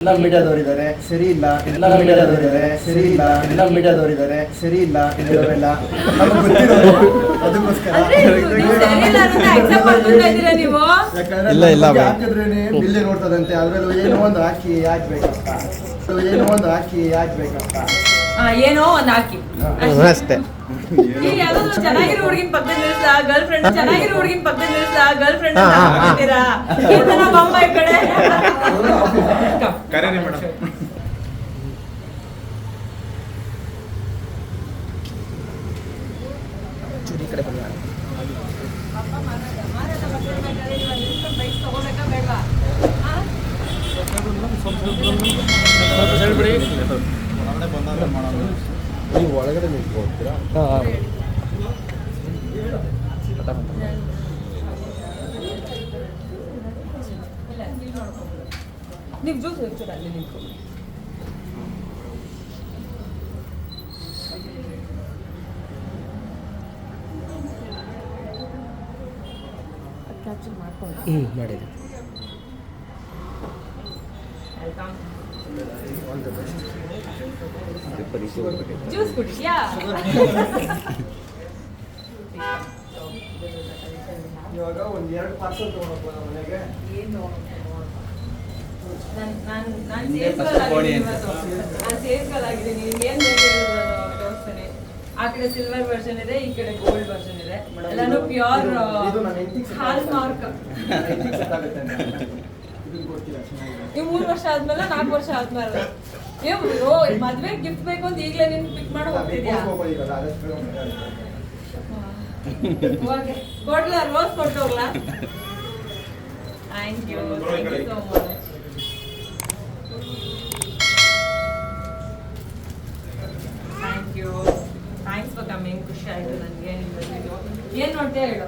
ಎಲ್ಲ ಮೀಡಿಯಾದವರಿದ್ದಾರೆ ಸರಿ ಇಲ್ಲ. ಎಲ್ಲ ಮೀಡಿಯಾದವರಿದ್ದಾರೆ ಸರಿ ಇಲ್ಲ. ಎಲ್ಲ ಮೀಡಿಯಾದವರಿದ್ದಾರೆ ಸರಿ ಇಲ್ಲ. ಇರೋರೆಲ್ಲ ನಮ್ಗೆ ಗೊತ್ತಿರೋದು. ಅದಕ್ಕೋಸ್ಕರ. ಯಾಕಂದ್ರೆ ಇಲ್ಲ, ಇಲ್ಲ ಬೈ. ಹಾಕಿದ್ರೇನೆ ಬಿಲ್ಲಿ ನೋಡ್ತದಂತೆ. ಅದ್ರಲ್ಲೂ ಏನೋ ಒಂದು ಹಾಕಿ ಹಾಕ್ಬೇಕಪ್ಪ. ಏನೋ ಒಂದು ಹಾಕಿ ಹಾಕ್ಬೇಕಪ್ಪ. ಆ, ಏನೋ ಒಂದು ಹಾಕಿ. ಅಷ್ಟೇ. ಈಗ ಯಾವ್ದಾದ್ರು ಚೆನ್ನಾಗಿರೋ ಹುಡುಗಿನ ಪಕ್ಕದ ನಿಲ್ಸ ಗರ್ಲ್ ಫ್ರೆಂಡ್ ಚೆನ್ನಾಗಿರೋ ಹುಡುಗಿನ ಪಕ್ಕದ ನಿಲ್ಸ ಗರ್ಲ್ ಫ್ರೆಂಡ್ ಹಾ, ಹಾ. ಹಾಕಿದ್ದೀರಾ ಬೊಂಬಾಯಿ ಕಡೆ? ಕರೀರಿ ಮೇಡಮ್ ನೀವು ಒಳಗಡೆ ನಿಂತ್ಕೊಳ್ತೀರಾ ಹಾಂ ನೀವು ಜ್ಯೂಸ್ ಒಂಚೂರು ಅಲ್ಲಿ ನಿಂತ್ಕೊಳ್ಳಿ ಕ್ಯಾಪ್ಚರ್ ಮಾಡ್ಕೊಂಡು ಹ್ಞೂ ಮಾಡಿದೆ ಜ್ಯೂಸ್ ಕುಡಿದ್ಯಾ ಇವಾಗ ಒಂದು ಎರಡು ಪಾರ್ಸಲ್ ತೊಗೊಂಡೋಗ್ಬೋದ ಮನೆಗೆ ಏನು ನಾನು ನಾನು ನಾನು ಆಗಿದ್ದೀನಿ ಏನು ತೋರಿಸ್ತೀನಿ ಆ ಕಡೆ ಸಿಲ್ವರ್ ವರ್ಷನ್ ಇದೆ ಈ ಕಡೆ ಗೋಲ್ಡ್ ವರ್ಷನ್ ಇದೆ. ಎಲ್ಲಾನು ಪ್ಯೂರ್ ಹಾಲ್ ಮಾರ್ಕ್ ನೀವು ಮೂರು ವರ್ಷ ಆದ್ಮೇಲೆ ನಾಲ್ಕು ವರ್ಷ ಆದ್ಮೇಲೆ. ಓ ಮದ್ವೆ ಗಿಫ್ಟ್ ಬೇಕು ಅಂತ ಈಗಲೇ ನೀನು ಪಿಕ್ ಮಾಡಿ ಹೋಗ್ತಿದ್ಯಾ? ಕೊಡ್ಲ ರೋಸ್ ಕೊಟ್ಟು ಹೋಗ್ಲಾ? Thank you thank you so much ಖುಷಿ ಆಯ್ತು ನನ್ಗೆ ಏನ್ ನೋಡ್ತೀಯ ಹೇಳು.